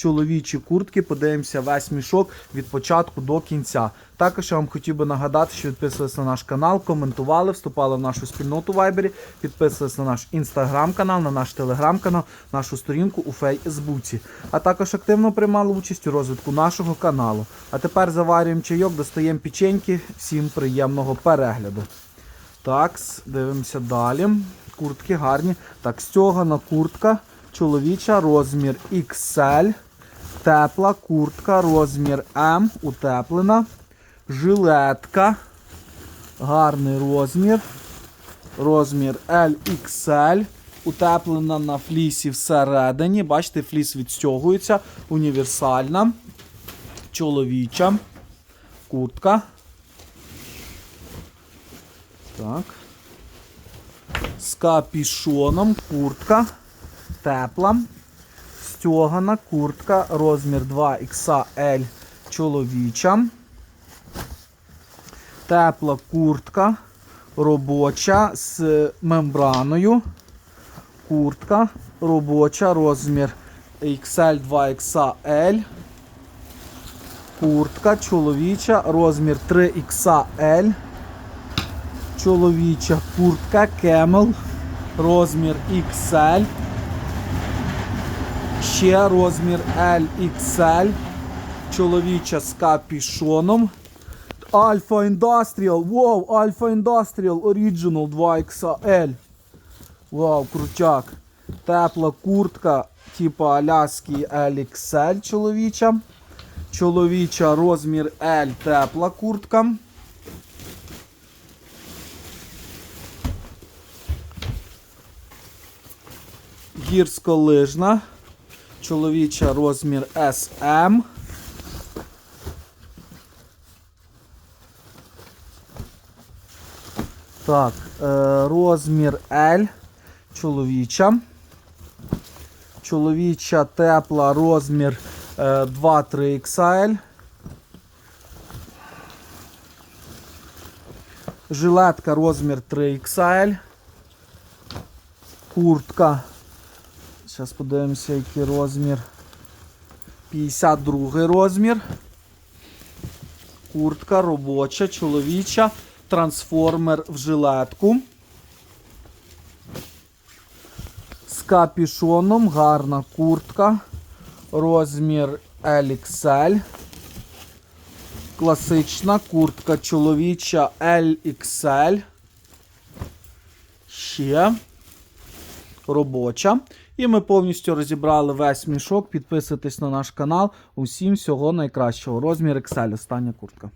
чоловічі куртки. Подивимося весь мішок від початку до кінця. Також я вам хотів би нагадати, що підписувались на наш канал, коментували, вступали в нашу спільноту в Вайбері, підписувались на наш інстаграм-канал, на наш телеграм-канал, нашу сторінку у Фейсбуці. А також активно приймали участь у розвитку нашого каналу. А тепер заварюємо чайок, достаємо печеньки. Всім приємного перегляду. Так, дивимося далі. Куртки гарні. Так, стьогана куртка. Чоловіча, розмір XL. Тепла куртка, розмір М, утеплена. Жилетка. Гарний розмір. Розмір LXL. Утеплена на флісі всередині. Бачите, фліс відстягується. Універсальна. Чоловіча. Куртка. Так. З капішоном куртка. Тепла. Стьогана куртка. Розмір 2XL чоловіча. Тепла куртка. Робоча з мембраною. Куртка робоча, розмір XL 2XL. Куртка чоловіча, розмір 3XL. Чоловіча куртка Camel, розмір XL. Ще розмір LXL. Чоловіча з капішоном. Alpha Industrial. Wow, Alpha Industrial Original 2XL. Вау, крутяк. Тепла куртка, типу Аляски LXL чоловіча. Чоловіча розмір L тепла куртка. Гірськолижна. Чоловіча розмір SM. Так, е, розмір L. Чоловіча. Чоловіча тепла розмір е, 2-3 XL. Жилетка розмір 3 XL. Куртка. Зараз подивимося, який розмір. 52 розмір. Куртка робоча, чоловіча. Трансформер в жилетку. З капішоном гарна куртка. Розмір LXL. Класична куртка чоловіча LXL. Ще робоча. І ми повністю розібрали весь мішок. Підписуйтесь на наш канал. Усім всього найкращого. Розмір Excel. Остання куртка.